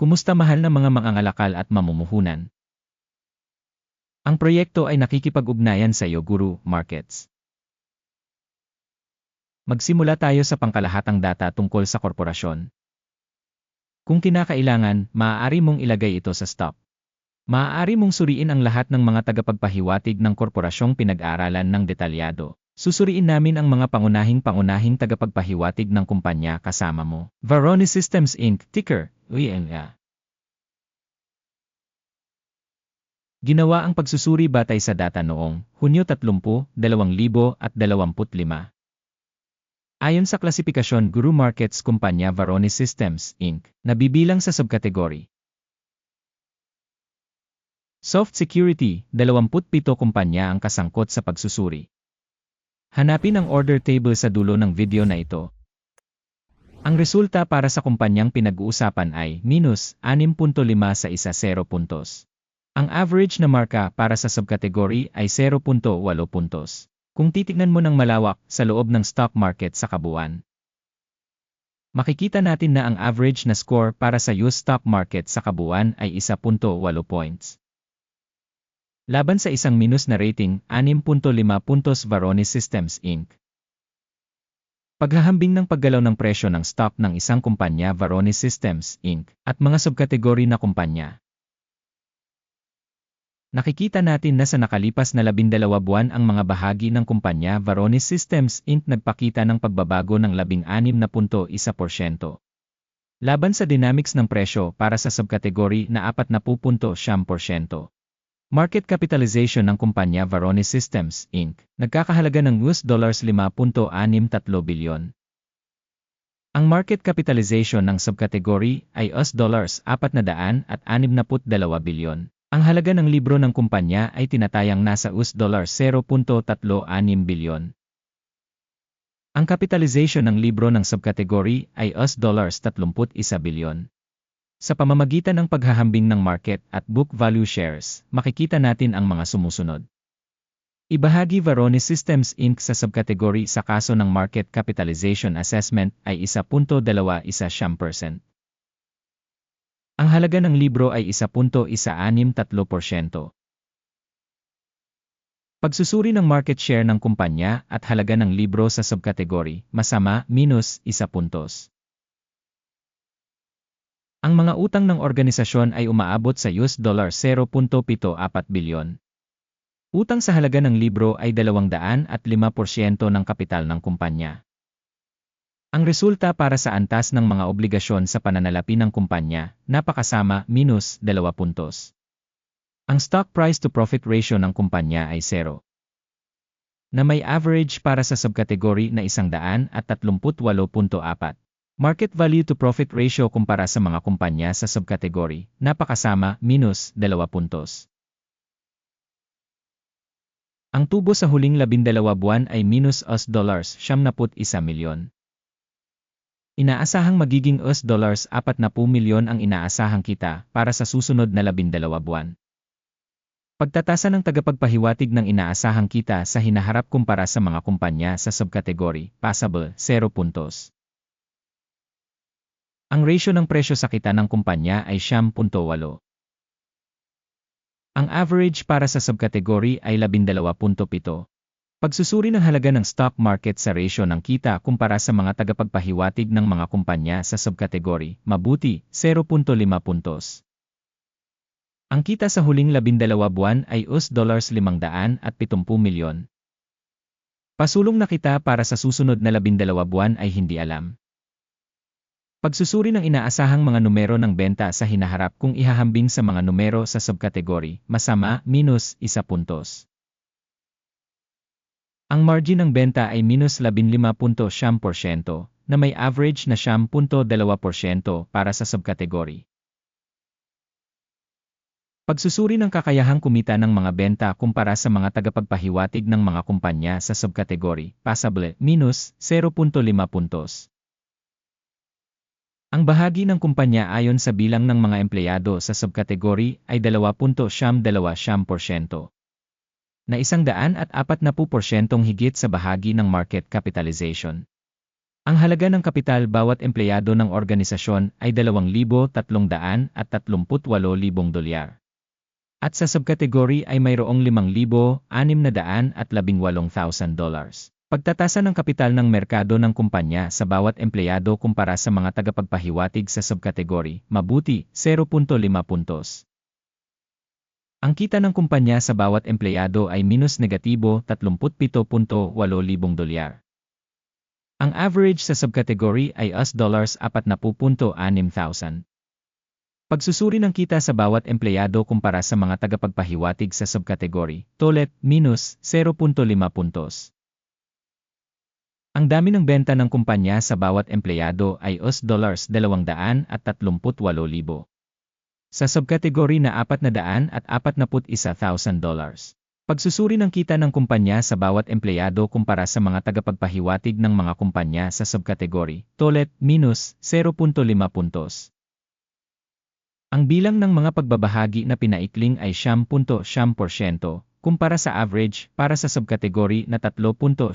Kumusta mahal na mga mangangalakal at mamumuhunan? Ang proyekto ay nakikipag-ugnayan sa iyo Guru Markets. Magsimula tayo sa pangkalahatang data tungkol sa korporasyon. Kung kinakailangan, maaari mong ilagay ito sa stop. Maaari mong suriin ang lahat ng mga tagapagpahiwatig ng korporasyong pinag-aaralan ng detalyado. Susuriin namin ang mga pangunahing pangunahing tagapagpahiwatig ng kumpanya kasama mo. Varoni Systems Inc. Ticker, UNA. Ginawa ang pagsusuri batay sa data noong Hunyo 30, 2025. Ayon sa klasifikasyon Guru Markets Kumpanya Varoni Systems Inc. nabibilang sa subkategory. Soft Security, 27 kumpanya ang kasangkot sa pagsusuri. Hanapin ang order table sa dulo ng video na ito. Ang resulta para sa kumpanyang pinag-uusapan ay minus 6.5 sa isa 0 puntos. Ang average na marka para sa subkategory ay 0.8 puntos. Kung titignan mo ng malawak sa loob ng stock market sa kabuuan, makikita natin na ang average na score para sa US stock market sa kabuuan ay 1.8 points. Laban sa isang minus na rating, 6.5 puntos Varonis Systems Inc. Paghahambing ng paggalaw ng presyo ng stock ng isang kumpanya Varonis Systems Inc. at mga subkategory na kumpanya. Nakikita natin na sa nakalipas na labindalawa buwan ang mga bahagi ng kumpanya Varonis Systems Inc. nagpakita ng pagbabago ng 16.1%. Laban sa dynamics ng presyo para sa subkategory na 40.7%. Market capitalization ng kumpanya Varonis Systems, Inc. nagkakahalaga ng US dollars 5.63 bilyon. Ang market capitalization ng subkategory ay US dollars 462 bilyon. Ang halaga ng libro ng kumpanya ay tinatayang nasa US dollars 0.36 bilyon. Ang capitalization ng libro ng subkategory ay US dollars 31 bilyon. Sa pamamagitan ng paghahambing ng market at book value shares, makikita natin ang mga sumusunod. Ibahagi Varonis Systems Inc. sa subkategory sa kaso ng market capitalization assessment ay 1.21%. Ang halaga ng libro ay 1.163%. Pagsusuri ng market share ng kumpanya at halaga ng libro sa subkategory, masama, minus, 1 puntos. Ang mga utang ng organisasyon ay umaabot sa US dollar 0.74 bilyon. Utang sa halaga ng libro ay 205% ng kapital ng kumpanya. Ang resulta para sa antas ng mga obligasyon sa pananalapi ng kumpanya, napakasama, minus 2 puntos. Ang stock price to profit ratio ng kumpanya ay 0 na may average para sa subkategory na 138.4. Market value to profit ratio kumpara sa mga kumpanya sa subkategory, napakasama, minus 2 puntos. Ang tubo sa huling labindalawa buwan ay minus US dollars 71 milyon. Inaasahang magiging US dollars 40 milyon ang inaasahang kita para sa susunod na labindalawa buwan. Pagtatasa ng tagapagpahiwatig ng inaasahang kita sa hinaharap kumpara sa mga kumpanya sa subkategory, passable, 0 puntos. Ang ratio ng presyo sa kita ng kumpanya ay 10.8. Ang average para sa subkategory ay 12.7. Pagsusuri ng halaga ng stock market sa ratio ng kita kumpara sa mga tagapagpahiwatig ng mga kumpanya sa subkategory, mabuti, 0.5 puntos. Ang kita sa huling 12 buwan ay US dollars 570 milyon. Pasulong na kita para sa susunod na 12 buwan ay hindi alam. Pagsusuri ng inaasahang mga numero ng benta sa hinaharap kung ihahambing sa mga numero sa subkategory, masama, minus, isa puntos. Ang margin ng benta ay minus 15.7% na may average na 10.2% para sa subkategory. Pagsusuri ng kakayahang kumita ng mga benta kumpara sa mga tagapagpahiwatig ng mga kumpanya sa subkategory, passable, minus 0.5 puntos. Ang bahagi ng kumpanya ayon sa bilang ng mga empleyado sa subkategory ay 2.72%. Na isang daan at apat na po porsyentong higit sa bahagi ng market capitalization. Ang halaga ng kapital bawat empleyado ng organisasyon ay 2,338,000 dolyar. At sa subkategory ay mayroong 5,618,000 dollars. Pagtatasa ng kapital ng merkado ng kumpanya sa bawat empleyado kumpara sa mga tagapagpahiwatig sa subkategory, mabuti, 0.5 puntos. Ang kita ng kumpanya sa bawat empleyado ay minus negatibo 37.8 libong dolyar. Ang average sa subkategory ay US dollars 40.6,000. Pagsusuri ng kita sa bawat empleyado kumpara sa mga tagapagpahiwatig sa subkategory, tolet, minus 0.5 puntos. Ang dami ng benta ng kumpanya sa bawat empleyado ay US dollars 238,000. Sa subkategory na 441,000 dollars. Pagsusuri ng kita ng kumpanya sa bawat empleyado kumpara sa mga tagapagpahiwatig ng mga kumpanya sa subkategory, tolet, minus 0.5 puntos. Ang bilang ng mga pagbabahagi na pinaikling ay 10.7%, kumpara sa average para sa subkategory na 3.7%.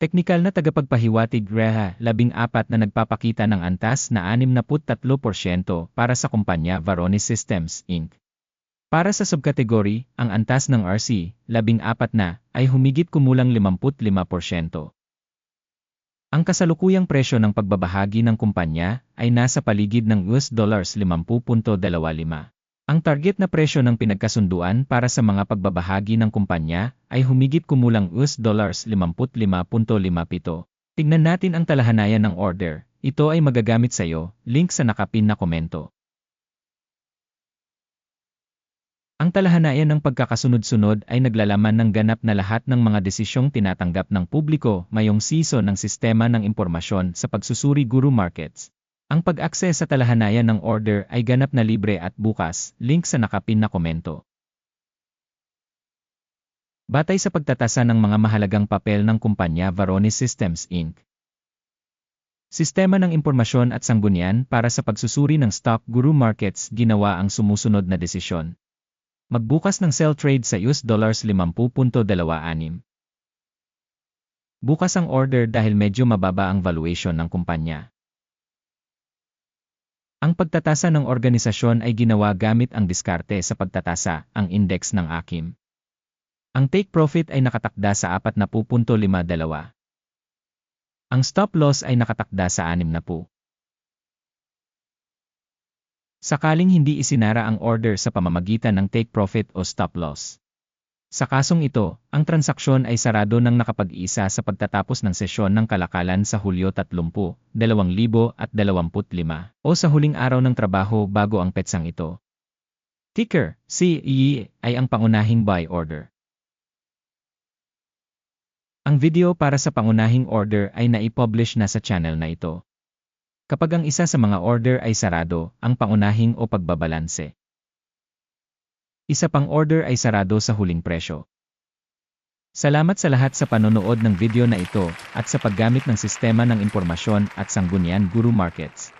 Teknikal na tagapagpahiwatig REHA 14 na nagpapakita ng antas na 63% para sa kumpanya Varonis Systems Inc. Para sa subkategory, ang antas ng RC 14 na ay humigit kumulang 55%. Ang kasalukuyang presyo ng pagbabahagi ng kumpanya ay nasa paligid ng US dollars 50.25. Ang target na presyo ng pinagkasunduan para sa mga pagbabahagi ng kumpanya ay humigit kumulang US dollars 55.57. Tignan natin ang talahanayan ng order. Ito ay magagamit sa iyo, link sa nakapin na komento. Ang talahanayan ng pagkakasunod-sunod ay naglalaman ng ganap na lahat ng mga desisyong tinatanggap ng publiko mayong siso ng sistema ng impormasyon sa pagsusuri Guru Markets. Ang pag-access sa talahanayan ng order ay ganap na libre at bukas, link sa nakapin na komento. Batay sa pagtatasa ng mga mahalagang papel ng kumpanya Varonis Systems Inc. Sistema ng impormasyon at sanggunian para sa pagsusuri ng stock guru markets ginawa ang sumusunod na desisyon. Magbukas ng sell trade sa US dollars 50.26. Bukas ang order dahil medyo mababa ang valuation ng kumpanya. Ang pagtatasa ng organisasyon ay ginawa gamit ang diskarte sa pagtatasa, ang index ng AKIM. Ang take profit ay nakatakda sa 40.52. Ang stop loss ay nakatakda sa 60. Sakaling hindi isinara ang order sa pamamagitan ng take profit o stop loss. Sa kasong ito, ang transaksyon ay sarado nang nakapag-isa sa pagtatapos ng sesyon ng kalakalan sa Hulyo 30, 2025 o sa huling araw ng trabaho bago ang petsang ito. Ticker, CE, ay ang pangunahing buy order. Ang video para sa pangunahing order ay naipublish na sa channel na ito. Kapag ang isa sa mga order ay sarado, ang pangunahing o pagbabalanse. Isa pang order ay sarado sa huling presyo. Salamat sa lahat sa panonood ng video na ito at sa paggamit ng sistema ng impormasyon at sanggunian Guru Markets.